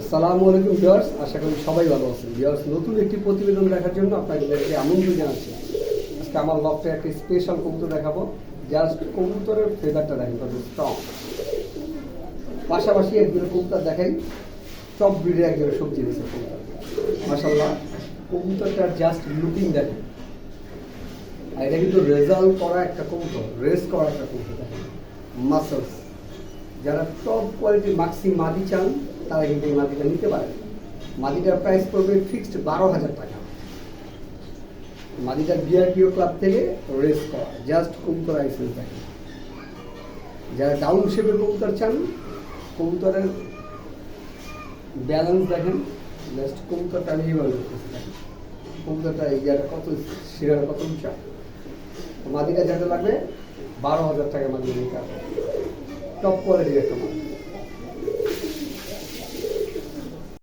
আসসালামু আলাইকুম, ভিউয়ার্স। আশা করি সবাই ভালো আছেন। ভিউয়ার্স, নতুন একটি প্রতিবেদন দেখার জন্য আপনাদেরকে আমন্ত্রণ জানাচ্ছি। আজকে আমার লকটা একটা স্পেশাল কবুতর দেখাবো। জাস্ট কবুতরের ফেদারটা দেখেন, কত স্ট্রং পাশাপাশি একজন কবুতর দেখাই। টপ ব্রিডের একজন সবজি দিয়েছে কবুতর। মাসাল্লাহ কবুতরটার জাস্ট লুকিং দেখেন। আর এটা কিন্তু রেজাল্ট করা একটা কবুতর রেস করা একটা কবুতর দেখেন। মাসলস যারা টপ কোয়ালিটির মাক্সি মাদি চান তারা কিন্তু এই মাদিটা নিতে পারে। মাদিটার প্রাইস পড়বে ফিক্সড বারো হাজার টাকা। মাদিটা বিআরপিও ক্লাব থেকে রেস করা জাস্ট কবুতর লাইসেন্স দেখেন। যারা ডাউন শেপের কবুতর চান, কবুতরের ব্যালেন্স দেখেন জাস্ট কবুতরটা আমি এইভাবে কবুতরটা এই জায়গাটা কত শিরাটা কত উঁচা। মাদিটা যেতে লাগবে, বারো হাজার টাকা মাদি হবে টপ কোয়ালিটির একটা মাল